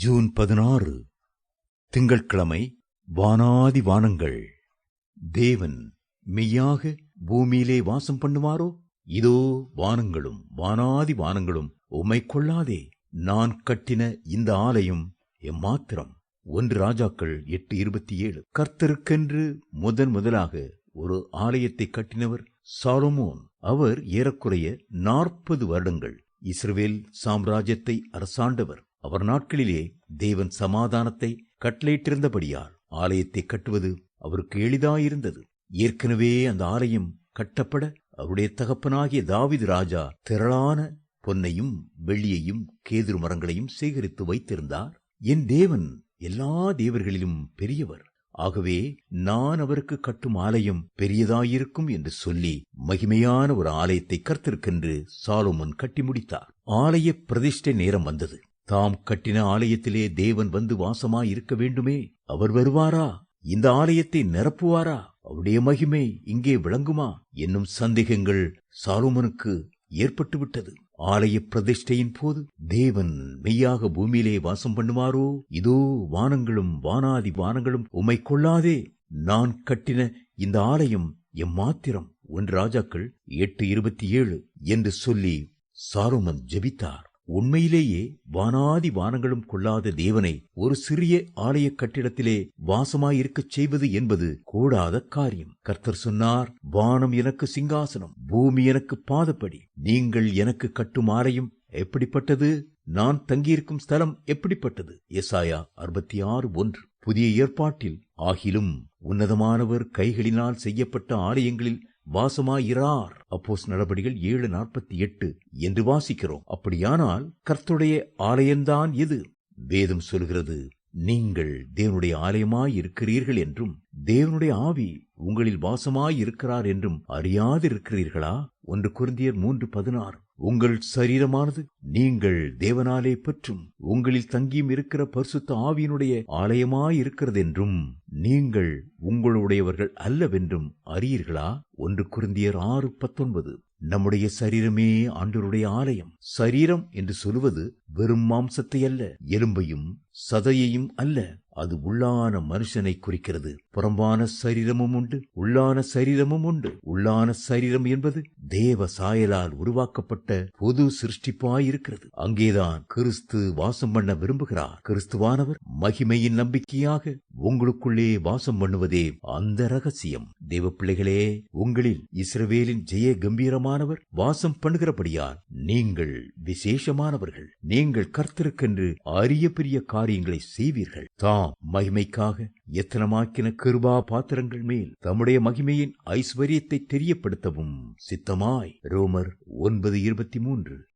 June பதினாறு திங்கட்கிழமை வானாதி வானங்கள். தேவன் மெய்யாக பூமியிலே வாசம் பண்ணுவாரோ? இதோ வானங்களும் வானாதி வானங்களும் உம்மை கொள்ளாதே. நான் கட்டின இந்த ஆலயம் எம்மாத்திரம்? ஒன்று ராஜாக்கள் எட்டு இருபத்தி ஏழு கர்த்தருக்கென்று முதன் முதலாக ஒரு ஆலயத்தை கட்டினவர் சாலமோன். அவர் ஏறக்குறைய நாற்பது வருடங்கள் இஸ்ரேல் சாம்ராஜ்யத்தை அரசாண்டவர். அவர் நாட்களிலே தேவன் சமாதானத்தை கட்டளையிட்டிருந்தபடியால் ஆலயத்தை கட்டுவது அவருக்கு எளிதாயிருந்தது. ஏற்கனவே அந்த ஆலயம் கட்டப்பட அவருடைய தகப்பனாகிய தாவிது ராஜா திரளான பொன்னையும் வெள்ளியையும் கேதுரு மரங்களையும் சேகரித்து வைத்திருந்தார். என் தேவன் எல்லா தேவர்களிலும் பெரியவர். ஆகவே நான் அவருக்கு கட்டும் ஆலயம் பெரியதாயிருக்கும் என்று சொல்லி மகிமையான ஒரு ஆலயத்தை கர்த்திருக்கென்று சாலோமன் கட்டி முடித்தார். ஆலய பிரதிஷ்டை நேரம் வந்தது. தாம் கட்டின ஆலயத்திலே தேவன் வந்து வாசமாயிருக்க வேண்டுமே அவர் வருவாரா? இந்த ஆலயத்தை நிரப்புவாரா? அவருடைய மகிமை இங்கே விளங்குமா? என்னும் சந்தேகங்கள் சாலோமனுக்கு ஏற்பட்டுவிட்டது. ஆலய பிரதிஷ்டையின் போது தேவன் மெய்யாக பூமியிலே வாசம் பண்ணுவாரோ இதோ வானங்களும் வானாதி வானங்களும் உம்மை கொள்ளாதே. நான் கட்டின இந்த ஆலயம் எம்மாத்திரம் ஒன்று ராஜாக்கள் எட்டு இருபத்தி ஏழு என்று சொல்லி சாரோமன் ஜெபித்தார். உண்மையிலேயே வானாதி வானங்களும் கொள்ளாத தேவனை ஒரு சிறிய ஆலய கட்டிடத்திலே வாசமாயிருக்கச் செய்வது என்பது கூடாத காரியம். கர்த்தர் சொன்னார் வானம் எனக்கு சிங்காசனம் பூமி எனக்கு பாதப்படி. நீங்கள் எனக்கு கட்டும் ஆலயம் எப்படிப்பட்டது? நான் தங்கியிருக்கும் ஸ்தலம் எப்படிப்பட்டது? எசாயா அறுபத்தி ஆறு ஒன்று. புதிய ஏற்பாட்டில் ஆகிலும் உன்னதமானவர் கைகளினால் செய்யப்பட்ட ஆலயங்களில் வாசமாயிரார். அப்போஸ் நடபடிகள் ஏழு நாற்பத்தி எட்டு. என்று வாசிக்கிறோம். அப்படியானால் கர்த்துடைய ஆலயம்தான் எது? வேதம் சொல்கிறது நீங்கள் தேவனுடைய ஆலயமாய் இருக்கிறீர்கள் என்றும் தேவனுடைய ஆவி உங்களில் வாசமாய் இருக்கிறார் என்றும் அறியாதிருக்கிறீர்களா? ஒன்று குருந்தியர் மூன்று பதினாறு. உங்கள் சரீரமானது நீங்கள் தேவனாலே பற்றும் உங்களில் தங்கியும் இருக்கிற பரிசுத்த ஆவியினுடைய ஆலயமாயிருக்கிறதென்றும் நீங்கள் உங்களுடையவர்கள் அல்லவென்றும் அறியீர்களா? ஒன்று குருந்தியர் ஆறு பத்தொன்பது. நம்முடைய சரீரமே ஆண்டவருடைய ஆலயம். சரீரம் என்று சொல்வது வெறும் மாம்சத்தை அல்ல எலும்பையும் சதையையும் அல்ல. அது உள்ளான மனுஷனை குறிக்கிறது. புறம்பான சரீரமும் உண்டு உள்ளான சரீரமும் உண்டு. உள்ளான சரீரம் என்பது தேவ சாயலால் உருவாக்கப்பட்ட பொது சிருஷ்டிப்பாயிருக்கிறது. அங்கேதான் கிறிஸ்து வாசம் பண்ண விரும்புகிறார். கிறிஸ்துவானவர் மகிமையின் நம்பிக்கையாக உங்களுக்குள்ளே வாசம் பண்ணுவதே அந்த ரகசியம். தேவ பிள்ளைகளே உங்களில் இஸ்ரவேலின் ஜெய கம்பீரமானவர் வாசம் பண்ணுகிறபடியால் நீங்கள் விசேஷமானவர்கள். நீங்கள் கர்த்தருக்கென்று அரிய பெரிய காரியங்களை செய்வீர்கள். தாம் மகிமைக்காக எத்தனமாக்கின கிருபா பாத்திரங்கள் மேல் தம்முடைய மகிமையின் ஐஸ்வர்யத்தை தெரியப்படுத்தவும் சித்தமாய். ரோமர் ஒன்பது இருபத்தி மூன்று.